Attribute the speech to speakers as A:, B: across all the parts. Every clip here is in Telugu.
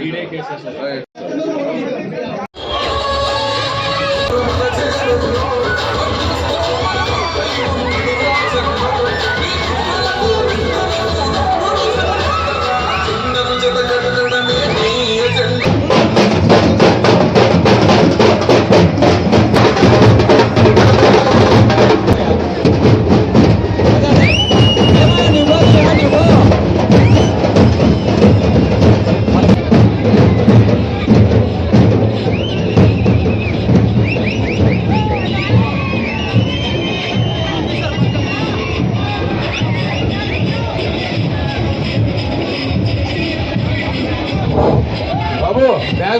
A: ఈడే
B: కేసెస్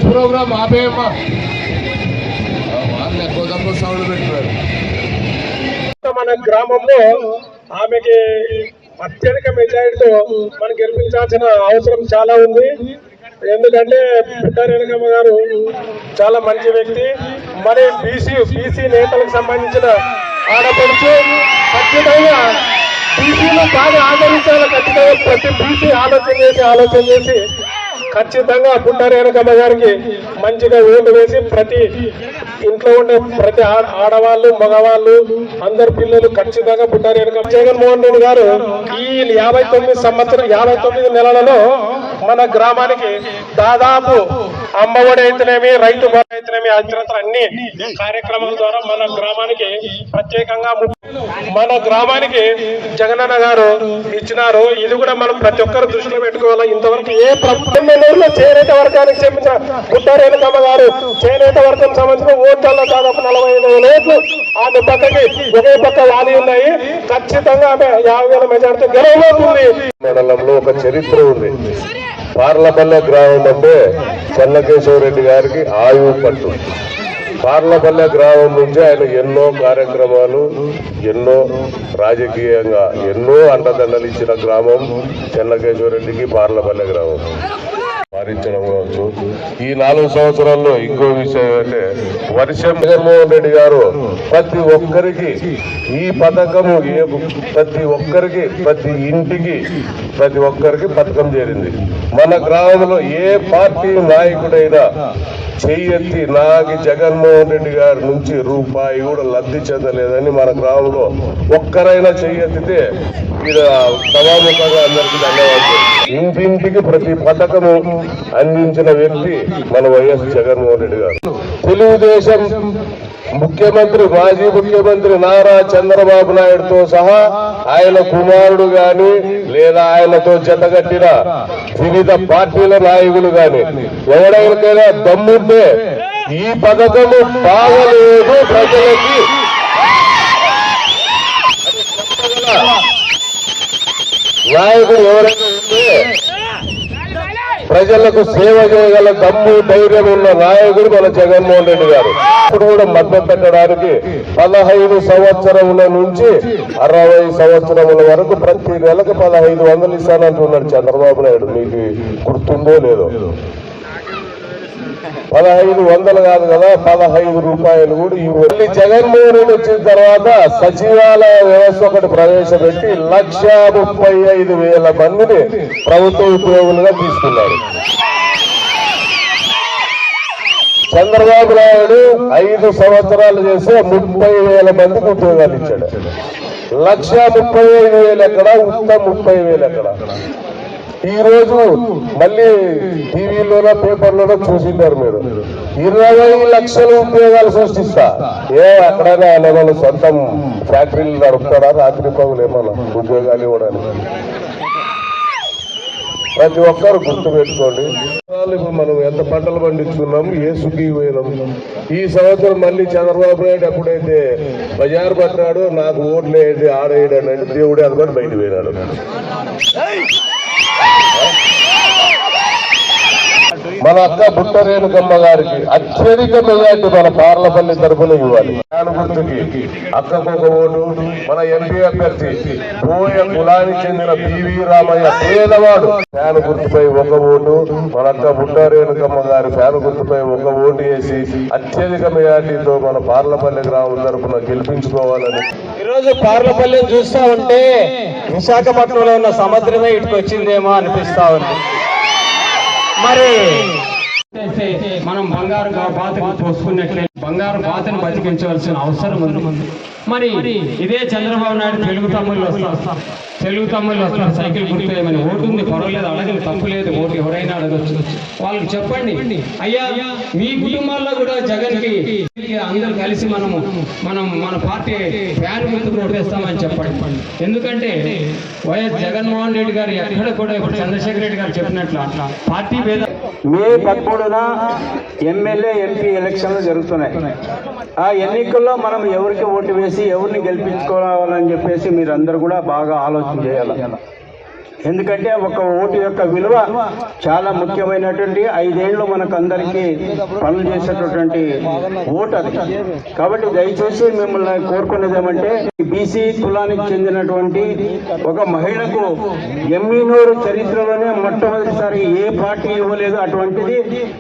B: డ్యాన్స్ ప్రోగ్రామ్ ఆపేయమ్మా వాళ్ళు ఎక్కువ సౌండ్
C: మన గ్రామంలో ఆమెకి అత్యధిక మెజారిటీతో మనం గెలిపించాల్సిన అవసరం చాలా ఉంది. ఎందుకంటే పుట్టారేణకమ్మ గారు చాలా మంచి వ్యక్తి. మరి బీసీ బీసీ నేతలకు సంబంధించిన ఆడపడుచు ఖచ్చితంగా బీసీలు బాగా ఆదరించాలి. ఖచ్చితంగా ప్రతి బీసీ ఆలోచన చేసి ఆలోచన చేసి ఖచ్చితంగా పుట్టారేణకమ్మ గారికి మంచిగా ఓటు వేసి ప్రతి ఇంట్లో ఉండే ప్రతి ఆడవాళ్ళు మగవాళ్ళు అందరు పిల్లలు ఖచ్చితంగా పుట్టారేణకమ్మ జగన్మోహన్ రెడ్డి గారు ఈ యాభై తొమ్మిది సంవత్సరం యాభై తొమ్మిది నెలలలో మన గ్రామానికి దాదాపు అమ్మఒడి అయితేనేమి రైతు భరోసా అయితేనేమి ఇతరత్ర అన్ని కార్యక్రమాల ద్వారా మన గ్రామానికి ప్రత్యేకంగా మన గ్రామానికి జగనన్న గారు ఇచ్చినారు. ఇది కూడా మనం ప్రతి ఒక్కరు దృష్టిలో పెట్టుకోవాలి. ఇంతవరకు ఏ ప్రభుత్వం చేనేత వర్గానికి చెందిన గుట్టారేణకమ్మ గారు చేనేత వర్గం సంబంధించిన ఓట్లలో దాదాపు నలభై ఐదు వేల ఓట్లు ఆమె పక్కకి ఒకే పక్క వాలి ఉన్నాయి. ఖచ్చితంగా ఆమె యాభై వేల మెజార్టీ గెలవబోతుంది.
D: మండలంలో ఒక చరిత్ర ఉంది. పార్లపల్లె గ్రామం అంటే చెన్నకేశవరెడ్డి గారికి ఆయువు పట్టు. పార్లపల్లె గ్రామం నుంచి ఆయన ఎన్నో కార్యక్రమాలు ఎన్నో రాజకీయంగా ఎన్నో అండదండలు ఇచ్చిన గ్రామం చెన్నకేశవరెడ్డికి పార్లపల్లె గ్రామం. భరించడం కావచ్చు. ఈ నాలుగు సంవత్సరాల్లో ఇంకో విషయం అంటే వర్షం జగన్మోహన్ రెడ్డి గారు ప్రతి ఒక్కరికి ఈ పథకము ఏ ప్రతి ఒక్కరికి ప్రతి ఇంటికి ప్రతి ఒక్కరికి పథకం చేరింది. మన గ్రామంలో ఏ పార్టీ నాయకుడైనా చెయ్యెత్తి నాకు జగన్మోహన్ రెడ్డి గారి నుంచి రూపాయి కూడా లబ్ధి చెందలేదని మన గ్రామంలో ఒక్కరైనా చెయ్యెత్తితే ఇది సభాముఖంగా అందరికీ ధన్యవాదాలు. ఇంటింటికి ప్రతి పథకము అందించిన వ్యక్తి మన వైఎస్ జగన్మోహన్ రెడ్డి గారు. తెలుగుదేశం ముఖ్యమంత్రి మాజీ ముఖ్యమంత్రి నారా చంద్రబాబు నాయుడుతో సహా ఆయన కుమారుడు గాని లేదా ఆయనతో జతగట్టిన వివిధ పార్టీల నాయకులు గాని ఎవరైనా దమ్ముంటే ఈ పథకము బాగలేదు ప్రజలకి. నాయకుడు ఎవరైనా ఉంటే ప్రజలకు సేవ చేయగల దమ్ము ధైర్యం ఉన్న నాయకుడు మన జగన్మోహన్ రెడ్డి గారు. ఇప్పుడు కూడా మద్దతు పెట్టడానికి పదహైదు సంవత్సరముల నుంచి అరవై సంవత్సరముల వరకు ప్రతి నెలకు పదహైదు వందలు ఇస్తానంటున్నాడు చంద్రబాబు నాయుడు. మీకు గుర్తుందో లేదో? పదహైదు వందలు కాదు కదా పదహైదు రూపాయలు కూడా ఇవ్వ- మళ్ళీ జగన్మోహన్ రెడ్డి వచ్చిన తర్వాత సచివాలయ వ్యవస్థ ఒకటి ప్రవేశపెట్టి లక్ష ముప్పై ఐదు వేల మందిని ప్రభుత్వ ఉద్యోగులుగా తీసుకున్నారు. చంద్రబాబు నాయుడు ఐదు సంవత్సరాలు చేస్తే ముప్పై వేల మందికి ఉద్యోగాలు ఇచ్చాడు. లక్ష ముప్పై ఐదు వేలు ఎక్కడ? ఉత్త ముప్పై వేలు ఎక్కడ? ఈ రోజు మళ్ళీ టీవీలోనో పేపర్లోనో చూసింటారు మీరు. ఇరవై లక్షల ఉద్యోగాలు సృష్టిస్తా. ఏ అక్కడైనా ఆయన సొంతం ఫ్యాక్టరీలు నడుపుతారా రాత్రి పగులు ఏమన్నా ఉద్యోగాలు ఇవ్వడానికి? ప్రతి ఒక్కరు గుర్తు పెట్టుకోండి. ఇప్పుడు మనం ఎంత పంటలు పండించుకున్నాం ఏ సుఖీ పోయినాం? ఈ సంవత్సరం మళ్ళీ చంద్రబాబు నాయుడు ఎప్పుడైతే బజారు పట్టినాడు నాకు ఓట్లు వేయండి ఆడేయడం అంటే దేవుడే అనుకొని బయట పోయినాడు. Huh? మన అక్క బుట్ట రేణుకమ్మ గారికి అత్యధిక మెజార్టీ మన పార్లపల్లి తరఫున ఇవ్వాలి. గుర్తుకి అక్కకు ఒక ఓటు మన ఎంపీ అభ్యర్థి బోయ కులానికి చెందిన పివి రామయ్య పేదవాడు. ఫ్యాన్ గుర్తుపై ఒక ఓటు మన అక్క బుట్ట రేణుకమ్మ గారి ఫ్యాన్ గుర్తుపై ఒక ఓటు వేసి అత్యధిక మెజార్టీతో మన పార్లపల్లి గ్రామం తరఫున గెలిపించుకోవాలని.
A: ఈరోజు పార్లపల్లిని చూస్తా ఉంటే విశాఖపట్నంలో ఉన్న సముద్రమే ఇటుకొచ్చిందేమో అనిపిస్తా ఉంది. మరి.
E: మనం బంగారు బాతుకు పోసుకున్నట్లే బంగారు బాతును బతికించవలసిన అవసరం ఉంది. మరి ఇదే చంద్రబాబు నాయుడు తెలుగు తమ్ముళ్ళు వస్తారు. తెలుగు తమ్ముళ్ళు వస్తారు. సైకిల్ గుర్తు ఏమని ఓటు ఉంది పర్వాలేదు అడగదు. తప్పు లేదు. ఓటు ఎవరైనా అడగచ్చు. వాళ్ళకి చెప్పండి. అయ్యా మీ కుటుంబాల్లో కూడా జగన్ పార్టీకి అందరూ కలిసి మనము మనం మన పార్టీ ఫ్యాన్ ముందుకు ఓటేస్తామని చెప్పండి. ఎందుకంటే వైఎస్ జగన్మోహన్ రెడ్డి గారు ఎక్కడ కూడా ఇప్పుడు చంద్రశేఖర్ రెడ్డి గారు చెప్పినట్లు అట్లా పార్టీ భేద
A: మే పదమూడున ఎమ్మెల్యే ఎంపీ ఎలక్షన్లు జరుగుతున్నాయి. ఆ ఎన్నికల్లో మనం ఎవరికి ఓటు వేసి ఎవరిని గెలిపించుకోవాలని చెప్పేసి మీరందరూ కూడా బాగా ఆలోచన చేయాలి. ఎందుకంటే ఒక ఓటు యొక్క విలువ చాలా ముఖ్యమైనటువంటి ఐదేళ్ళు మనకు అందరికీ పనులు చేసేటటువంటి ఓటు అది. కాబట్టి దయచేసి మిమ్మల్ని కోరుకునేది ఏమంటే బీసీ కులానికి చెందినటువంటి ఒక మహిళకు ఎమ్మినూరు చరిత్రలోనే మొట్టమొదటిసారి ఏ పార్టీ ఇవ్వలేదు అటువంటిది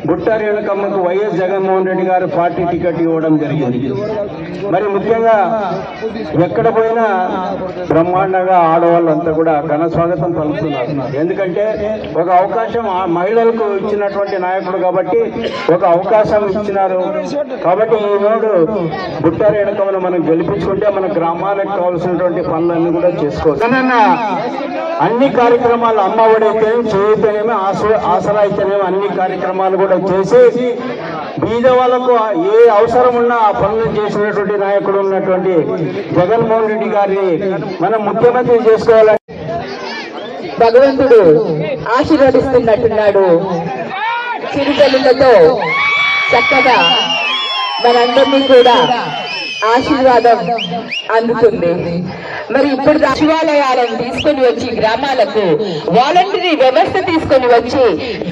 A: బుట్టారేణుకమ్మకు వైఎస్ జగన్మోహన్ రెడ్డి గారు పార్టీ టికెట్ ఇవ్వడం జరిగింది. మరి ముఖ్యంగా ఎక్కడ పోయినా బ్రహ్మాండంగా ఆడవాళ్ళంతా కూడా ఘన స్వాగతం పలుకుతున్నారు ఎందుకంటే ఒక అవకాశం మహిళలకు ఇచ్చినటువంటి నాయకుడు కాబట్టి ఒక అవకాశం ఇచ్చినారు. కాబట్టి ఈనాడు బుట్టారేణకమను మనం గెలిపించుకుంటే మన గ్రామాలకు కావాల్సినటువంటి పనులన్నీ కూడా చేసుకోవచ్చు. అన్ని కార్యక్రమాలు అమ్మ ఒడైతేనేమి చేయితేనేమి ఆశ ఆసరా అయితేనేమి అన్ని కార్యక్రమాలు కూడా చేసి బీద వాళ్ళకు ఏ అవసరం ఉన్నా ఆ పనులు చేసినటువంటి నాయకుడు ఉన్నటువంటి జగన్మోహన్ రెడ్డి గారిని మనం ముఖ్యమంత్రి చేసుకోవాలని
F: భగవంతుడు ఆశీర్వదిస్తున్నట్టున్నాడు. చిరుతల్లులతో చక్కగా మనందరినీ కూడా ఆశీర్వాదం అందుతుంది. మరి ఇప్పుడు సచివాలయాలను తీసుకొని వచ్చి గ్రామాలకు వాలంటరీ వ్యవస్థ తీసుకొని వచ్చి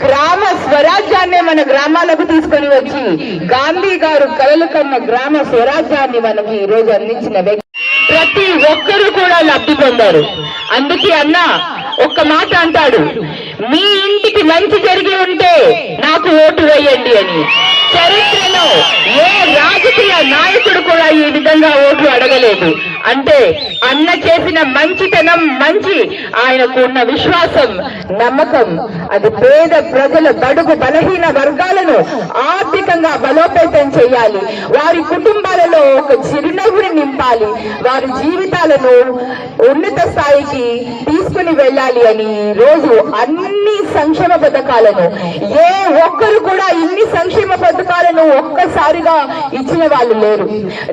F: గ్రామ స్వరాజ్యాన్ని మన గ్రామాలకు తీసుకొని వచ్చి గాంధీ గారు కలలు కన్న గ్రామ స్వరాజ్యాన్ని మనకి ఈ రోజు అందించిన వ్యక్తి. ప్రతి ఒక్కరూ కూడా లబ్ధి పొందారు. అందుకే అన్న ఒక్క మాట అంటాడు. మీ ఇంటికి మంచి జరిగి ఉంటే నాకు ఓటు వేయండి అని. చరిత్రలో ఏ రాజకీయ నాయకుడు కూడా ఈ విధంగా ఓట్లు అడగలేదు. అంటే అన్న చేసిన మంచితనం మంచి ఆయనకు ఉన్న విశ్వాసం నమ్మకం అది పేద ప్రజల బడుగు బలహీన వర్గాలను ఆర్థికంగా బలోపేతం చేయాలి. వారి కుటుంబాలలో ఒక చిరునవ్వుని నింపాలి. వారి జీవితాలను ఉన్నత స్థాయికి తీసుకుని వెళ్ళాలి అని రోజు అన్ని సంక్షేమ పథకాలను ఏ ఒక్కరు కూడా ఇన్ని సంక్షేమ పథకాలను ఒక్కసారిగా ఇచ్చిన వాళ్ళు లేరు.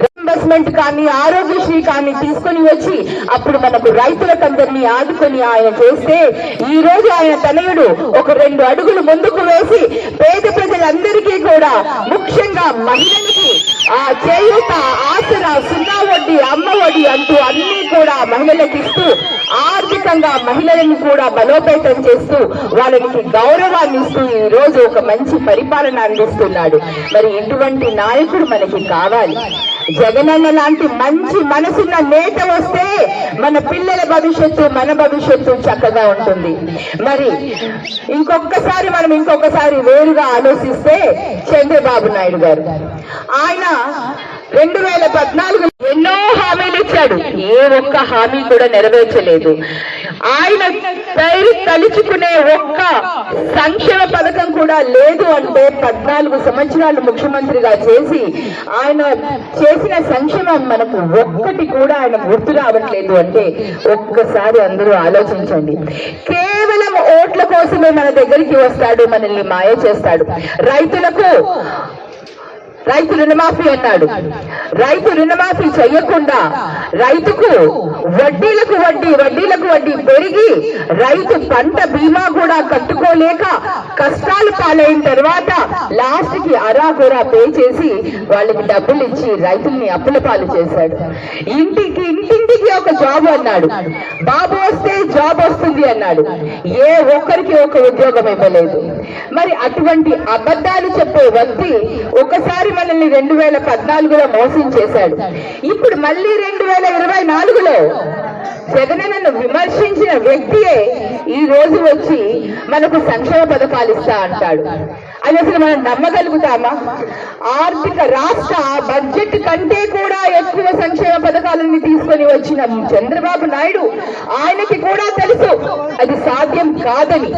F: రింబర్స్మెంట్ కానీ ఆరోగ్యశ్రీ కానీ తీసుకొని వచ్చి అప్పుడు మనకు రైతులకందరినీ ఆదుకొని ఆయన చేస్తే ఈ రోజు ఆయన తనయుడు ఒక రెండు అడుగులు ముందుకు వేసి పేద ప్రజలందరికీ కూడా ముఖ్యంగా మహిళలకి ఆ చేయూత ఆసరా సున్నా వడ్డీ అమ్మ వడ్డీ అంటూ అన్ని కూడా మహిళలకు ఇస్తూ ఆర్థికంగా మహిళలను కూడా బలోపేతం చేస్తూ వాళ్ళకి గౌరవాన్ని ఇస్తూ ఈ రోజు ఒక మంచి పరిపాలన అందిస్తున్నాడు. మరి ఇటువంటి నాయకుడు మనకి కావాలి. జగనన్న లాంటి మంచి మనసున్న నేత వస్తే మన పిల్లల భవిష్యత్తు మన భవిష్యత్తు చక్కగా ఉంటుంది. మరి ఇంకొకసారి మనం ఇంకొకసారి వేరుగా ఆలోచిస్తే చంద్రబాబు నాయుడు గారు. ఆయన రెండు వేల పద్నాలుగు ఎన్నో ఇచ్చాడు ఏ ఒక్క హామీ కూడా నెరవేర్చలేదు. ఆయన పేరు తలుచుకునే ఒక్క సంక్షేమ పథకం కూడా లేదు అంటే పద్నాలుగు సంవత్సరాలు ముఖ్యమంత్రిగా చేసి ఆయన చేసిన సంక్షేమం మనకు ఒక్కటి కూడా ఆయన గుర్తు రావట్లేదు అంటే ఒక్కసారి అందరూ ఆలోచించండి. కేవలం ఓట్ల కోసమే మన దగ్గరికి వస్తాడు మనల్ని మాయ చేస్తాడు. రైతులకు రైతు రుణమాఫీ అన్నాడు. రైతు రుణమాఫీ చేయకుండా రైతుకు వడ్డీలకు వడ్డీ వడ్డీలకు వడ్డీ పెరిగి రైతు పంట బీమా కూడా కట్టుకోలేక కష్టాలు పాలైన తర్వాత లాస్ట్కి అరా కూడా పే చేసి వాళ్ళకి డబ్బులు ఇచ్చి రైతుల్ని అప్పుల పాలు చేశాడు. ఇంటికి ఇంటింటికి ఒక జాబ్ అన్నాడు. బాబు వస్తే జాబ్ వస్తుంది అన్నాడు. ఏ ఒక్కరికి ఒక ఉద్యోగం ఇవ్వలేదు. మరి అటువంటి అబద్ధాలు చెప్పే వ్యక్తి ఒకసారి మనల్ని రెండు వేల పద్నాలుగులో మోసం చేశాడు. ఇప్పుడు మళ్ళీ రెండు వేల ఇరవై నాలుగులో జగనన్నను విమర్శించిన వ్యక్తియే ఈ రోజు వచ్చి మనకు సంక్షేమ పథకాలు ఇస్తా అంటాడు. అది అసలు మనం నమ్మగలుగుతామా? ఆర్థిక రాష్ట్ర బడ్జెట్ కంటే కూడా ఎక్కువ సంక్షేమ పథకాలని తీసుకొని వచ్చిన చంద్రబాబు నాయుడు ఆయనకి కూడా తెలుసు అది సాధ్యం కాదని.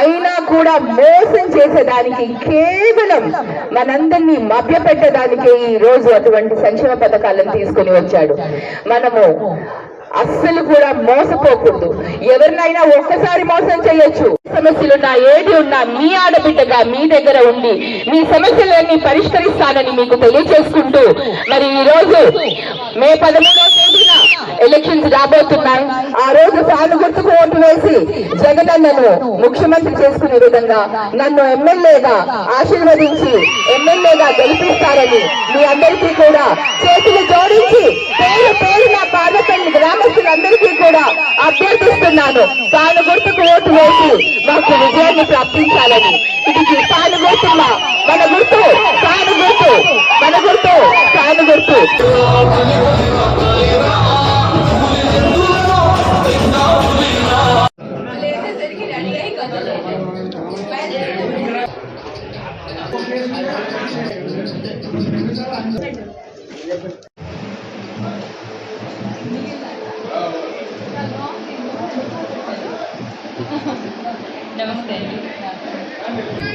F: అయినా కూడా మోసం చేసేదానికి కేవలం మనందరినీ మభ్యపెట్టడానికే ఈ రోజు అటువంటి సంక్షేమ పథకాలను తీసుకొని వచ్చాడు. మనము అస్సలు కూడా మోసపోకూడదు. ఎవరినైనా ఒక్కసారి మోసం చేయొచ్చు. సమస్యలున్నా ఏది ఉన్నా మీ ఆడబిడ్డగా మీ దగ్గర ఉండి మీ సమస్యలన్నీ పరిష్కరిస్తానని మీకు తెలియజేసుకుంటూ మరి ఈ రోజు మే పదమూడవ తేదీన ఎలక్షన్స్ రాబోతున్నాయి. ఆ రోజు తాను గుర్తుకు ఓటు వేసి జగనన్నను ముఖ్యమంత్రి చేసుకునే విధంగా నన్ను ఎమ్మెల్యేగా ఆశీర్వదించి ఎమ్మెల్యేగా గెలిపిస్తారని మీ అందరికీ కూడా చేతులు జోడించి పేరు పేరు నా గ్రామస్తులందరికీ కూడా అభ్యర్థిస్తున్నాను. తాను గుర్తుకు ఓటు వేసి మాకు విజయాన్ని ప్రాప్తించాలని. ఇది తాను గుర్తున్నా మన గుర్తు తాను గుర్తు మన గుర్తు తాను గుర్తు. não tenho.